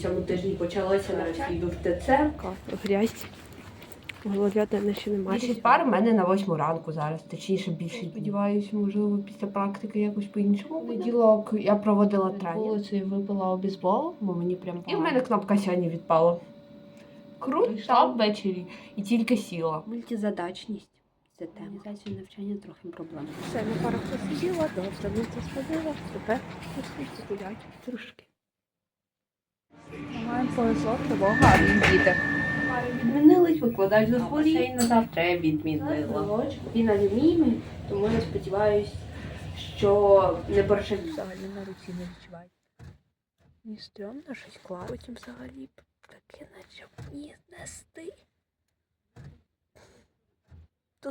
цьому тижні почалося навчання. Йду в ТЦ. Грязь. В голові мене ще немає. Більшість пар в мене на восьму ранку зараз, точніше більше. Сподіваюся, можливо, після практики якось по-іншому. Понеділок я проводила тренінг. Вулицею випила обізбол, бо мені прям І в мене кнопка сьогодні відпала. Круто ввечері і тільки сіла. Мультизадачність. Це тема. Організацію навчання трохи проблема. Все, на парах посиділа, до автобуса сходила, тепер гулять трошки. Маємо повезло, того гарні діти. Відмінились, викладач захворів. Це і на завтра я відмінила. Він анемійний, тому я сподіваюся, що не борше Взагалі на руці не відчуваю. Мені стрьомно щось клав. Потім взагалі таке наче не нести.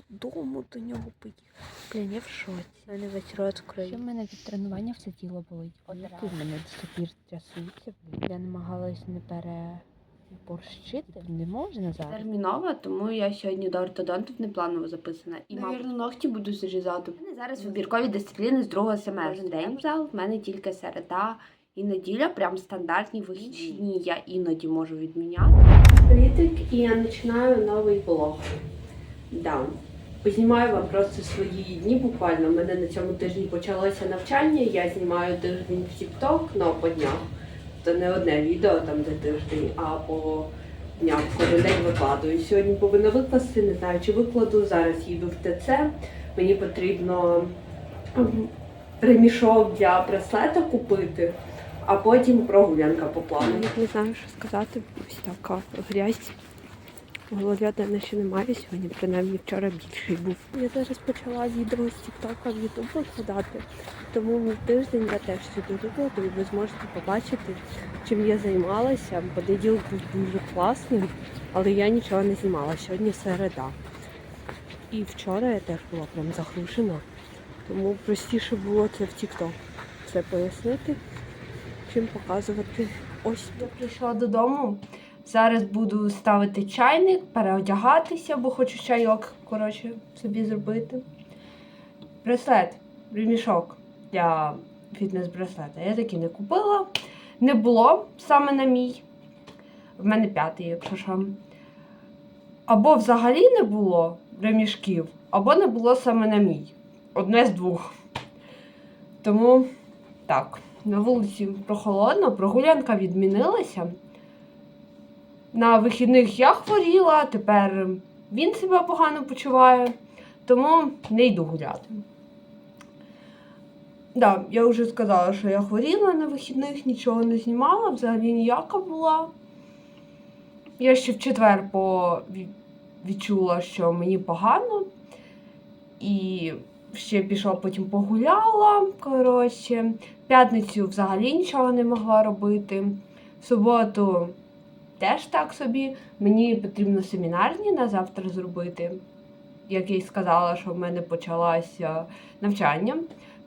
Додому до нього поїхати. Блін, я в шоці. У мене весь рот Ще в мене від тренування все тіло болить. В мене до сих пір трясуться. Я намагалась не переборщити. Не можна зараз. термінова, тому я сьогодні до ортодонтів не планово записана. І Навірно, ногті буду зрізати. У мене зараз вибіркові дисципліни з другого семестру. Кожен день в зал в мене тільки середа і неділя, прям стандартні вихідні. Я іноді можу відміняти. Привітик, і я починаю новий блог. Да. Познімаю вам просто свої дні буквально. У мене на цьому тижні почалося навчання. Я знімаю тиждень в TikTok, ну по днях. То не одне відео там де тиждень, а по днях кожен день викладую. Сьогодні повинна викласти, не знаю, чи викладу. Зараз їду в ТЦ. Мені потрібно ем, ремішок для браслета купити, а потім прогулянка по плану. Я не знаю, що сказати. Ось така грязь. В голові мене ще немає сьогодні, принаймні вчора більший був. Я зараз почала відео з Тіктока в Ютуб викладати, тому мій тиждень я теж сюди викладу, і ви зможете побачити, чим я займалася. Понеділок був дуже класним, але я нічого не знімала. Сьогодні середа. І вчора я теж була прям загружена. Тому простіше було це в Тікток. Це пояснити, чим показувати ось Я прийшла додому. Зараз буду ставити чайник, переодягатися, бо хочу чайок коротше, собі зробити. Браслет, ремішок для фітнес-браслета. Я такий не купила. Не було саме на мій. В мене п'ятий, якщо що. Або взагалі не було ремішків, або не було саме на мій. Одне з двох. Тому так, на вулиці прохолодно, прогулянка відмінилася. На вихідних я хворіла, тепер він себе погано почуває, тому не йду гуляти. Да, я вже сказала, що я хворіла на вихідних, нічого не знімала, взагалі ніяка була. Я ще в четвер по... відчула, що мені погано. І ще пішла, потім погуляла. Коротше, п'ятницю взагалі нічого не могла робити. В суботу теж так собі. Мені потрібно семінарні на завтра зробити. Як я й сказала, що в мене почалося навчання.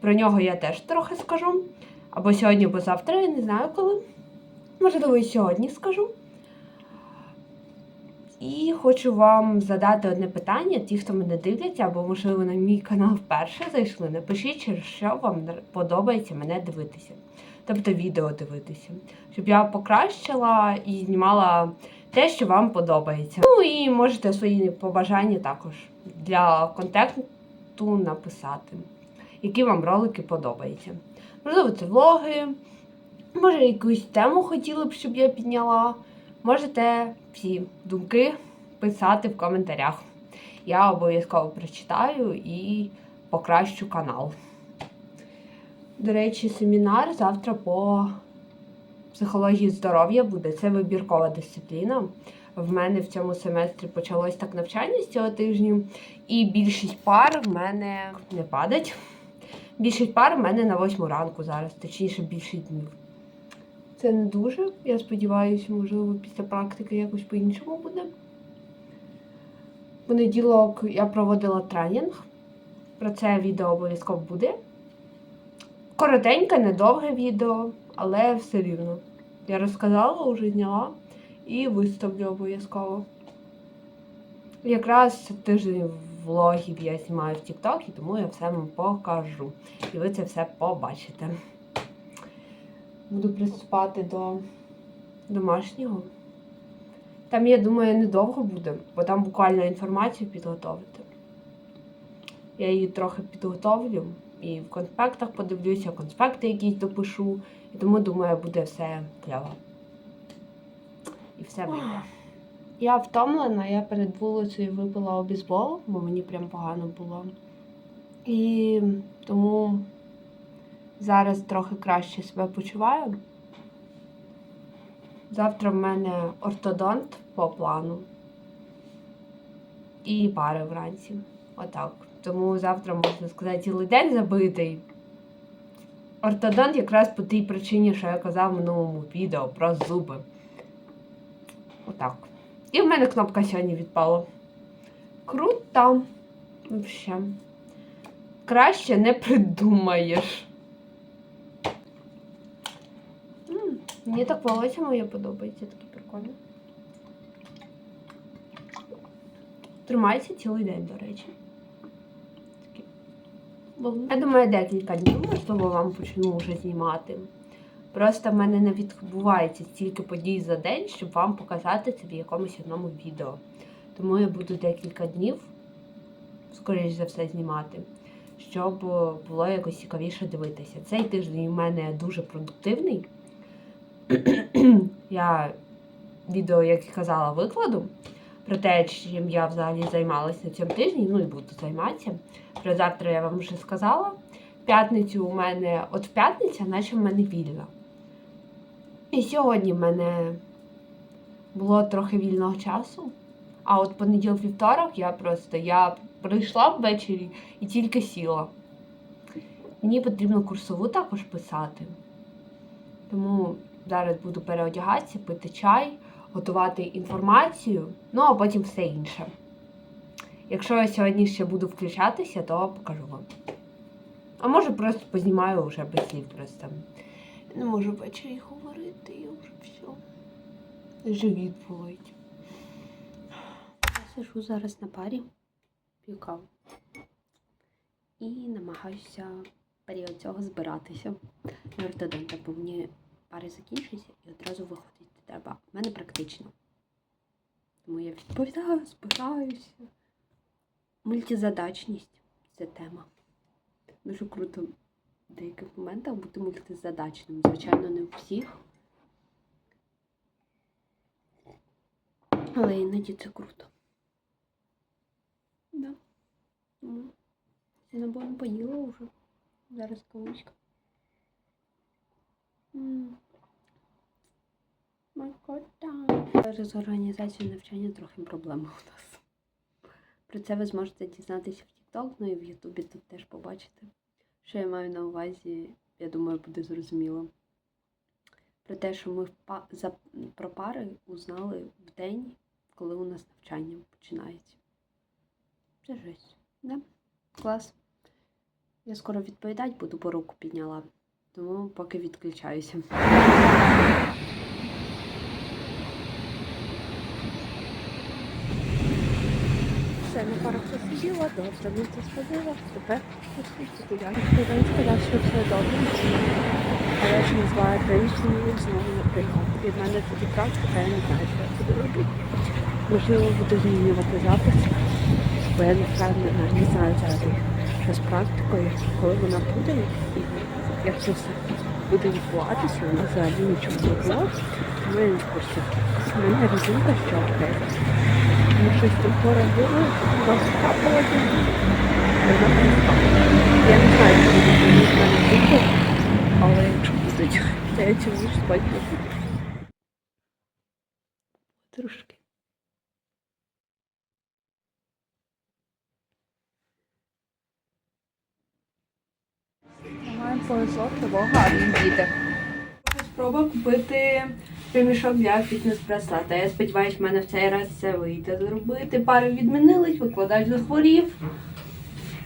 Про нього я теж трохи скажу. Або сьогодні, або завтра, я не знаю коли. Можливо, і сьогодні скажу. І хочу вам задати одне питання. Ті, хто мене дивляться, або, можливо, на мій канал вперше зайшли, напишіть, через що вам подобається мене дивитися. Тобто відео дивитися. Щоб я покращила і знімала те, що вам подобається. Ну і можете свої побажання також для контенту написати, які вам ролики подобаються. Можливо, це влоги, може, якусь тему хотіли б, щоб я підняла. Можете всі думки писати в коментарях. Я обов'язково прочитаю і покращу канал. До речі, семінар завтра по психології здоров'я буде. Це вибіркова дисципліна. В мене в цьому семестрі почалось так навчання з цього тижня, і більшість пар в мене не падать. Більшість пар в мене на восьму ранку зараз, точніше більше днів. Це не дуже. Я сподіваюся, можливо, після практики якось по-іншому буде. Понеділок я проводила тренінг. Про це відео обов'язково буде. Коротеньке, недовге відео, але все рівно. Я розказала, вже зняла і виставлю обов'язково. Якраз тиждень влогів я знімаю в TikTok, і тому я все вам покажу. І ви це все побачите. Буду приступати до домашнього. Там, я думаю, недовго буде, бо там буквально інформацію підготовити. Я її трохи підготовлю і в конспектах подивлюся, конспекти якісь допишу. І тому думаю, буде все кльово. І все вийде. Я втомлена, я перед вулицею випила обізбол, бо мені прям погано було. І тому зараз трохи краще себе почуваю. Завтра в мене ортодонт по плану. І пари вранці. Отак. Тому завтра, можна сказати, цілий день забитий. Ортодонт якраз по тій причині, що я казав в минулому відео про зуби. Отак. І в мене кнопка сьогодні відпала. Круто. Вообще. Краще не придумаєш. М, Мені так волосся моє подобається, таке прикольне. Тримається цілий день, до речі. Я думаю, декілька днів, можливо, вам почну вже знімати. Просто в мене не відбувається стільки подій за день, щоб вам показати це в якомусь одному відео. Тому я буду декілька днів, скоріш за все, знімати, щоб було якось цікавіше дивитися. Цей тиждень у мене дуже продуктивний. я відео, як і казала, викладу про те, чим я взагалі займалася на цьому тижні, ну і буду займатися. Про завтра я вам вже сказала. П'ятницю у мене, от в п'ятниця, наче в мене вільна. І сьогодні в мене було трохи вільного часу. А от понеділок вівторок я просто я прийшла ввечері і тільки сіла. Мені потрібно курсову також писати. Тому зараз буду переодягатися, пити чай, готувати інформацію, ну а потім все інше. Якщо я сьогодні ще буду включатися, то покажу вам. А може просто познімаю вже без слів просто. Не можу ввечері говорити, я вже все. Живіт болить. Я сижу зараз на парі, п'ю каву. І намагаюся період цього збиратися на ортодонта, бо мені пари закінчуються і одразу виходити треба. У мене практично. Тому я відповідаю, збираюся. Мультизадачність це тема. Дуже круто в деяких моментах бути мультизадачним. Звичайно, не у всіх. Але іноді це круто. Да. Я напевно поїла вже. Зараз кавичка. М. Смакота. Зараз з організацією навчання трохи проблеми у нас. Про це ви зможете дізнатися в TikTok, ну і в Ютубі тут теж побачите. Що я маю на увазі, я думаю, буде зрозуміло. Про те, що ми про пари узнали в день, коли у нас навчання починається. Це жесть. Да? Клас. Я скоро відповідати буду, бо руку підняла. Тому поки відключаюся. Все, на парах посиділа, ми це сходила, тепер. Він сказав, що все добре. А я ж не знаю, прийшли він знову не прийняв. Від мене тоді практика, я не знаю, що я буду робити. Можливо, буду змінювати запис, бо я не впевнена, не знаю зараз, що з практикою, коли вона буде, і як це все буде відбуватися, нас взагалі нічого не було, я не в курсі. У мене розумка, резинка щелкає. Ми щось там поробили, розкапало тоді. Я не знаю, чи буде відео, але якщо будуть, я ніч спати не буду. Трошки. Маємо повезло, тривога, він їде. Спроба купити ремішок для фітнес-браслета. Я сподіваюся, в мене в цей раз це вийде зробити. Пари відмінились, викладач захворів.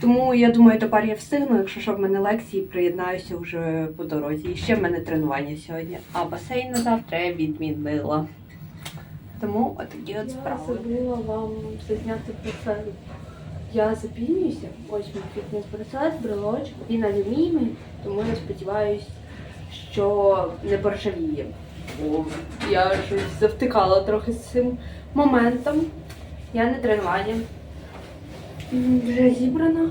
Тому я думаю, тепер я встигну, якщо що в мене лекції, приєднаюся вже по дорозі. І ще в мене тренування сьогодні. А басейн на завтра я відмінила. Тому отакі от справи. забула вам зазняти про це. Я запізнююся, ось мій фітнес-браслет, брелочок, він алюміній, тому я сподіваюся, що не поржавіє. Я щось завтикала трохи з цим моментом. Я на тренуванні. Вже зібрана.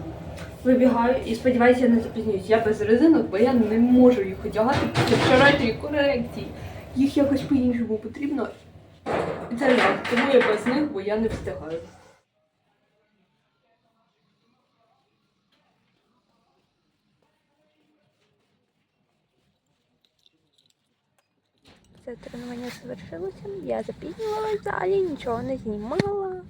Вибігаю і сподіваюся, я не запізнююсь. Я без резинок, бо я не можу їх одягати після вчорашньої корекції. Їх якось по-іншому потрібно. І це жах. Тому я без них, бо я не встигаю. Це тренування завершилося. Я запізнювалася в залі, нічого не знімала.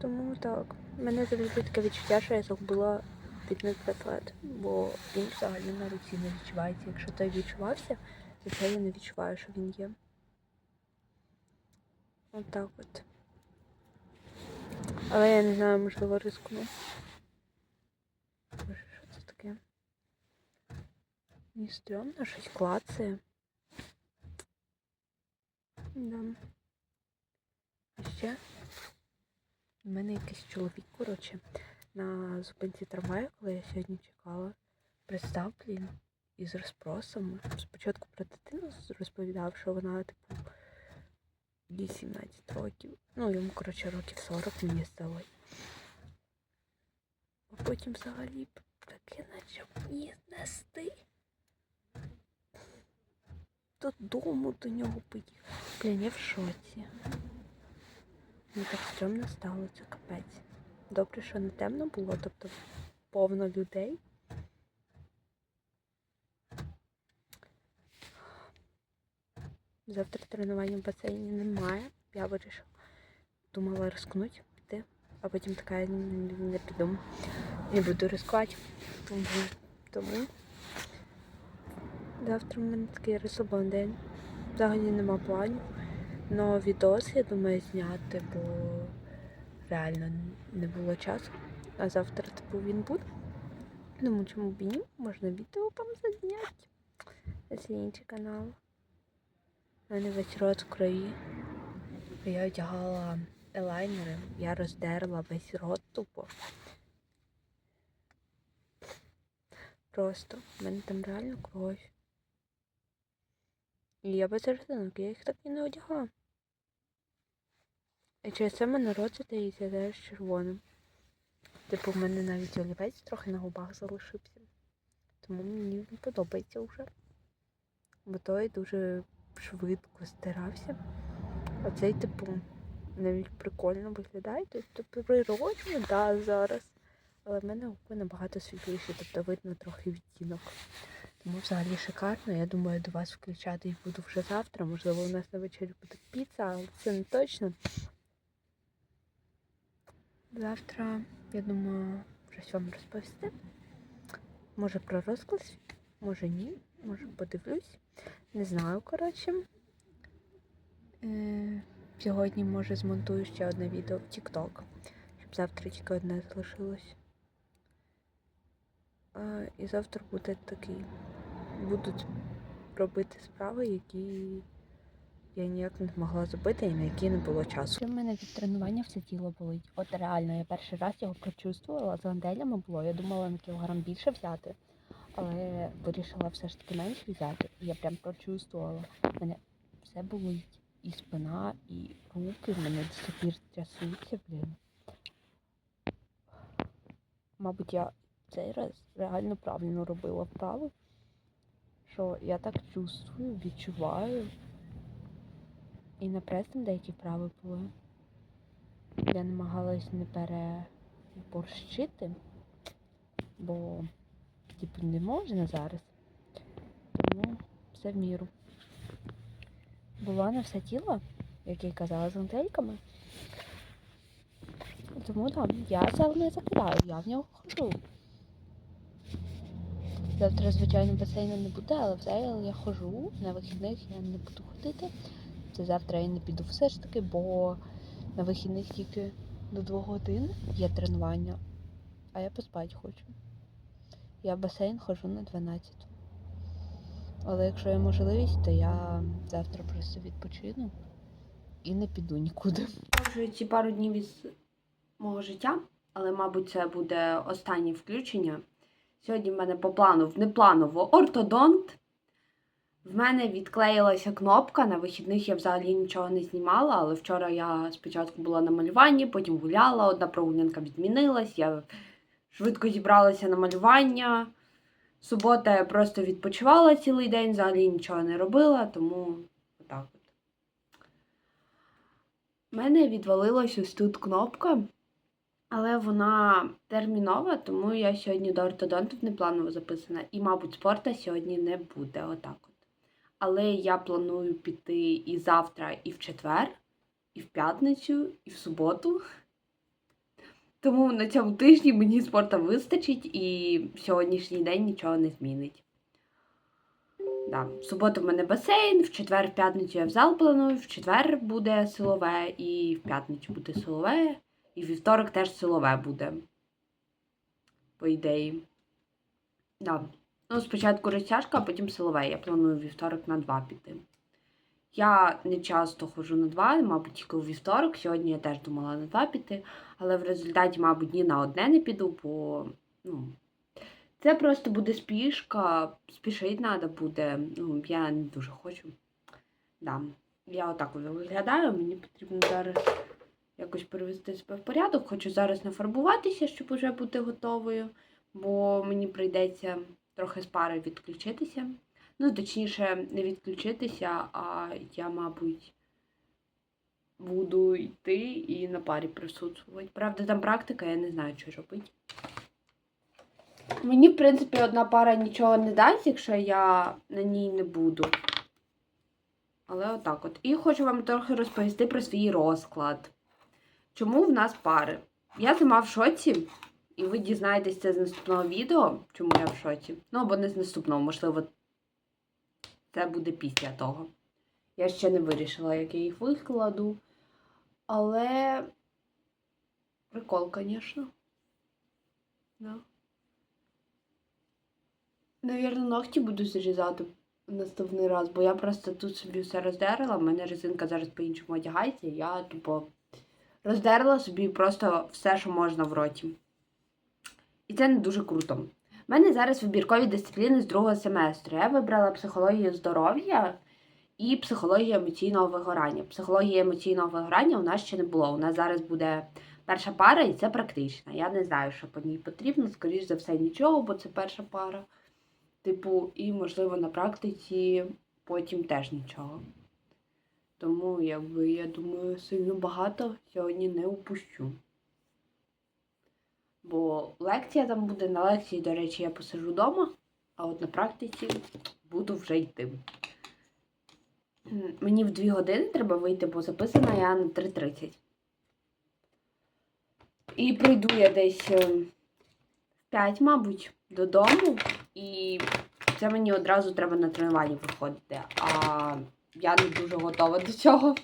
Тому так. Мене завжди таке відчуття, що я загубила підник браслет, бо він взагалі на руці не відчувається. Якщо той відчувався, то це я не відчуваю, що він є. Отак от. Але я не знаю, можливо, рискну. Боже, що це таке? Мені стрьомно, щось клацає. Да. Ще у мене якийсь чоловік, коротше, на зупинці трамваю, коли я сьогодні чекала, пристав, блін, із розпросом. Спочатку про дитину розповідав, що вона, типу, їй 17 років. Ну, йому, коротше, років 40 мені здалось. А потім взагалі таке наче мені нести додому до нього поїхав. Блін, я в шоці. Мені так стрьомно стало, це капець. Добре, що не темно було, тобто повно людей. Завтра тренування в басейні немає. Я вирішила. Думала рискнути, піти, а потім така «Ні, ні, ні, не піду. Не буду рискувати. Тому Завтра в мене такий розслаблений день. Взагалі нема планів. Но відос, я думаю, зняти, бо реально не було часу. А завтра, типу, він буде. Думаю, чому б ні, можна відео там зазняти. Інший канал. У мене весь рот в крові. Я одягала елайнери, я роздерла весь рот тупо. Просто в мене там реально кров. Я без резинок, я їх так і не одягла. І через це мене рот здається теж червоним. Типу, в мене навіть олівець трохи на губах залишився. Тому мені він подобається вже. Бо той дуже швидко стирався. А цей, типу, навіть прикольно виглядає. Тобто природно, да, зараз. Але в мене губи набагато світліші, тобто видно трохи відтінок. Тому взагалі шикарно. Я думаю, до вас включати їх буду вже завтра. Можливо, у нас на вечері буде піца, але це не точно. Завтра, я думаю, щось вам розповісти. Може про розклад, може ні, може подивлюсь. Не знаю, коротше. Е, сьогодні, може, змонтую ще одне відео в TikTok, щоб завтра тільки одне залишилось. І завтра буде такий. Будуть робити справи, які я ніяк не змогла зробити і на які не було часу. У мене від тренування все тіло болить. От реально, я перший раз його прочувствувала, з гантелями було. Я думала на кілограм більше взяти, але вирішила все ж таки менше взяти. І я прям прочувствувала. Мене все болить. І спина, і руки в мене до сих пір трясуться, блін. Мабуть, я цей раз реально правильно робила вправи. Що я так чувствую, відчуваю. І на прес там деякі вправи були. Я намагалась не переборщити, бо типу не можна зараз. Тому все в міру. Була на все тіло, як я й казала, з гантельками. Тому там я зал не закидаю, я в нього ходжу. Завтра, звичайно, басейну не буде, але в зал я ходжу. На вихідних я не буду ходити. Це завтра я не піду все ж таки, бо на вихідних тільки до 2 годин є тренування, а я поспати хочу. Я в басейн ходжу на 12. Але якщо є можливість, то я завтра просто відпочину і не піду нікуди. Вже ці пару днів із мого життя, але, мабуть, це буде останнє включення. Сьогодні в мене по плану внепланово ортодонт. В мене відклеїлася кнопка. На вихідних я взагалі нічого не знімала, але вчора я спочатку була на малюванні, потім гуляла, одна прогулянка відмінилась, я швидко зібралася на малювання. Субота я просто відпочивала цілий день, взагалі нічого не робила, тому отак от. У мене відвалилась ось тут кнопка, але вона термінова, тому я сьогодні до ортодонтів не планово записана. І, мабуть, спорта сьогодні не буде. Отак от. Але я планую піти і завтра, і в четвер, і в п'ятницю, і в суботу. Тому на цьому тижні мені спорту вистачить і сьогоднішній день нічого не змінить. Да. В суботу в мене басейн, в четвер, в п'ятницю я в зал планую, в четвер буде силове, і в п'ятницю буде силове, і вівторок теж силове буде. По ідеї. Да. Ну, спочатку розтяжка, а потім силове. Я планую вівторок на два піти. Я не часто ходжу на два, мабуть, тільки у вівторок. Сьогодні я теж думала на два піти, але в результаті, мабуть, ні на одне не піду, бо ну, це просто буде спішка, спішити треба буде. Ну, я не дуже хочу. Да. Я отак виглядаю, мені потрібно зараз якось привести себе в порядок. Хочу зараз нафарбуватися, щоб уже бути готовою, бо мені прийдеться трохи з пари відключитися. Ну, точніше, не відключитися, а я, мабуть, буду йти і на парі присутствувати. Правда, там практика, я не знаю, що робити. Мені, в принципі, одна пара нічого не дасть, якщо я на ній не буду. Але отак от. І хочу вам трохи розповісти про свій розклад. Чому в нас пари? Я сама в шоці, і ви дізнаєтесь це з наступного відео, чому я в шоці. Ну, або не з наступного, можливо, це буде після того. Я ще не вирішила, як я їх викладу. Але прикол, звісно. Да. Навірно, ногті буду зрізати наступний раз, бо я просто тут собі все роздерла. в мене резинка зараз по-іншому одягається, і я тупо роздерла собі просто все, що можна в роті. І це не дуже круто. У мене зараз вибіркові дисципліни з другого семестру. Я вибрала психологію здоров'я і психологію емоційного вигорання. Психології емоційного вигорання у нас ще не було. У нас зараз буде перша пара, і це практична. Я не знаю, що по ній потрібно. Скоріше за все, нічого, бо це перша пара. Типу, і, можливо, на практиці потім теж нічого. Тому, якби, я думаю, сильно багато сьогодні не упущу. Бо лекція там буде, на лекції, до речі, я посижу вдома, а от на практиці буду вже йти. Мені в 2 години треба вийти, бо записана я на 3.30. І прийду я десь е, в 5, мабуть, додому. І це мені одразу треба на тренування виходити. А я не дуже готова до цього.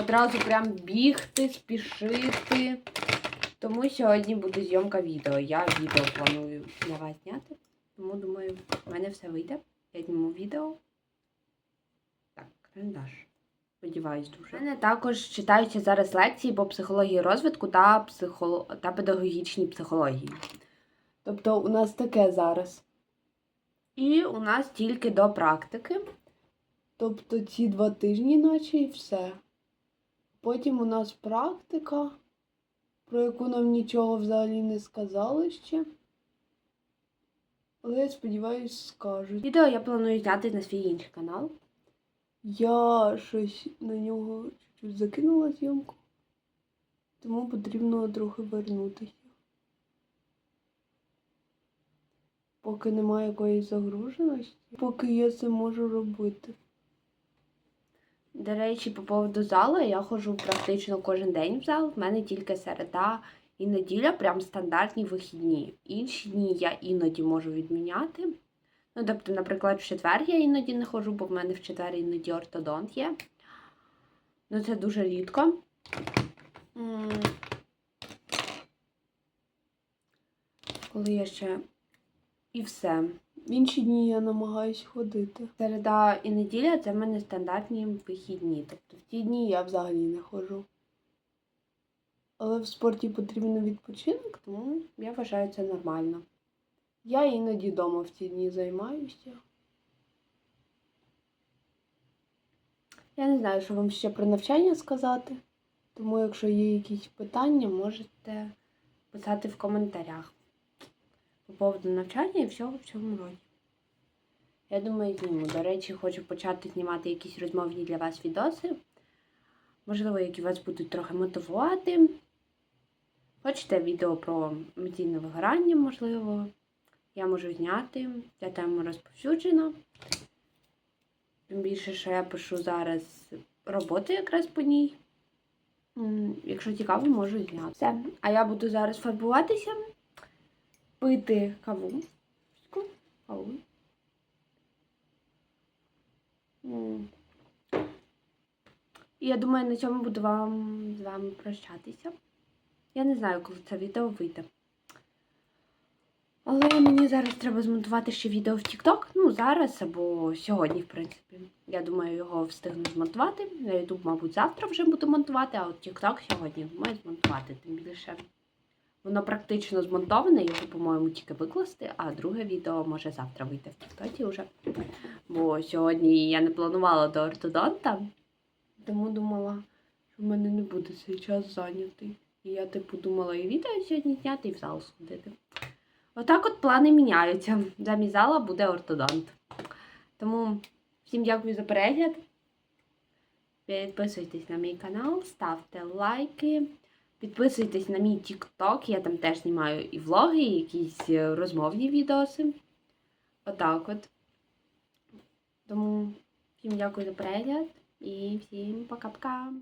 Одразу прям бігти, спішити. Тому сьогодні буде зйомка відео. Я відео планую для вас зняти. Тому думаю, в мене все вийде. Я зніму відео. Так, карандаш. Сподіваюсь дуже. У мене також читаються зараз лекції по психології розвитку та, психоло... та педагогічній психології. Тобто у нас таке зараз. І у нас тільки до практики. Тобто ці два тижні, наче і все. Потім у нас практика, про яку нам нічого взагалі не сказали ще. Але я сподіваюсь, скажуть. Відео я планую зняти на свій інший канал. Я щось на нього чуть закинула зйомку, тому потрібно трохи вернутися. Поки немає якоїсь загруженості, поки я це можу робити. До речі, по поводу залу я ходжу практично кожен день в зал. В мене тільки середа і неділя прям стандартні вихідні. Інші дні я іноді можу відміняти. Ну, тобто, наприклад, в четвер я іноді не ходжу, бо в мене в четвер іноді ортодонт є. Ну, це дуже рідко. Коли я ще. І все. В інші дні я намагаюсь ходити. Середа і неділя це в мене стандартні вихідні. Тобто в ті дні я взагалі не ходжу. Але в спорті потрібен відпочинок, тому я вважаю це нормально. Я іноді вдома в ці дні займаюся. Я не знаю, що вам ще про навчання сказати. Тому, якщо є якісь питання, можете писати в коментарях по поводу навчання і всього в цьому році. Я думаю, зніму. До речі, хочу почати знімати якісь розмовні для вас відоси. Можливо, які вас будуть трохи мотивувати. Хочете відео про емоційне вигорання, можливо. Я можу зняти. Ця тема розповсюджена. Тим більше, що я пишу зараз роботи якраз по ній. Якщо цікаво, можу зняти. Все. А я буду зараз фарбуватися, пити каву. Каву. Я думаю, на цьому буду вам з вами прощатися. Я не знаю, коли це відео вийде. Але мені зараз треба змонтувати ще відео в TikTok. Ну, зараз або сьогодні, в принципі. Я думаю, його встигну змонтувати. На YouTube, мабуть, завтра вже буду монтувати, а от TikTok сьогодні маю змонтувати. Тим більше воно практично змонтоване, його, по-моєму, тільки викласти, а друге відео може завтра вийти в TikTok вже. Бо сьогодні я не планувала до ортодонта, тому думала, що в мене не буде цей час зайнятий. І я, типу, думала і відео сьогодні зняти, і в зал сходити. Отак от плани міняються. Замість зала буде ортодонт. Тому всім дякую за перегляд. Підписуйтесь на мій канал, ставте лайки. Підписуйтесь на мій TikTok, я там теж знімаю і влоги, і якісь е, розмовні відоси. Отак от. Тому всім дякую за перегляд і всім пока-пока.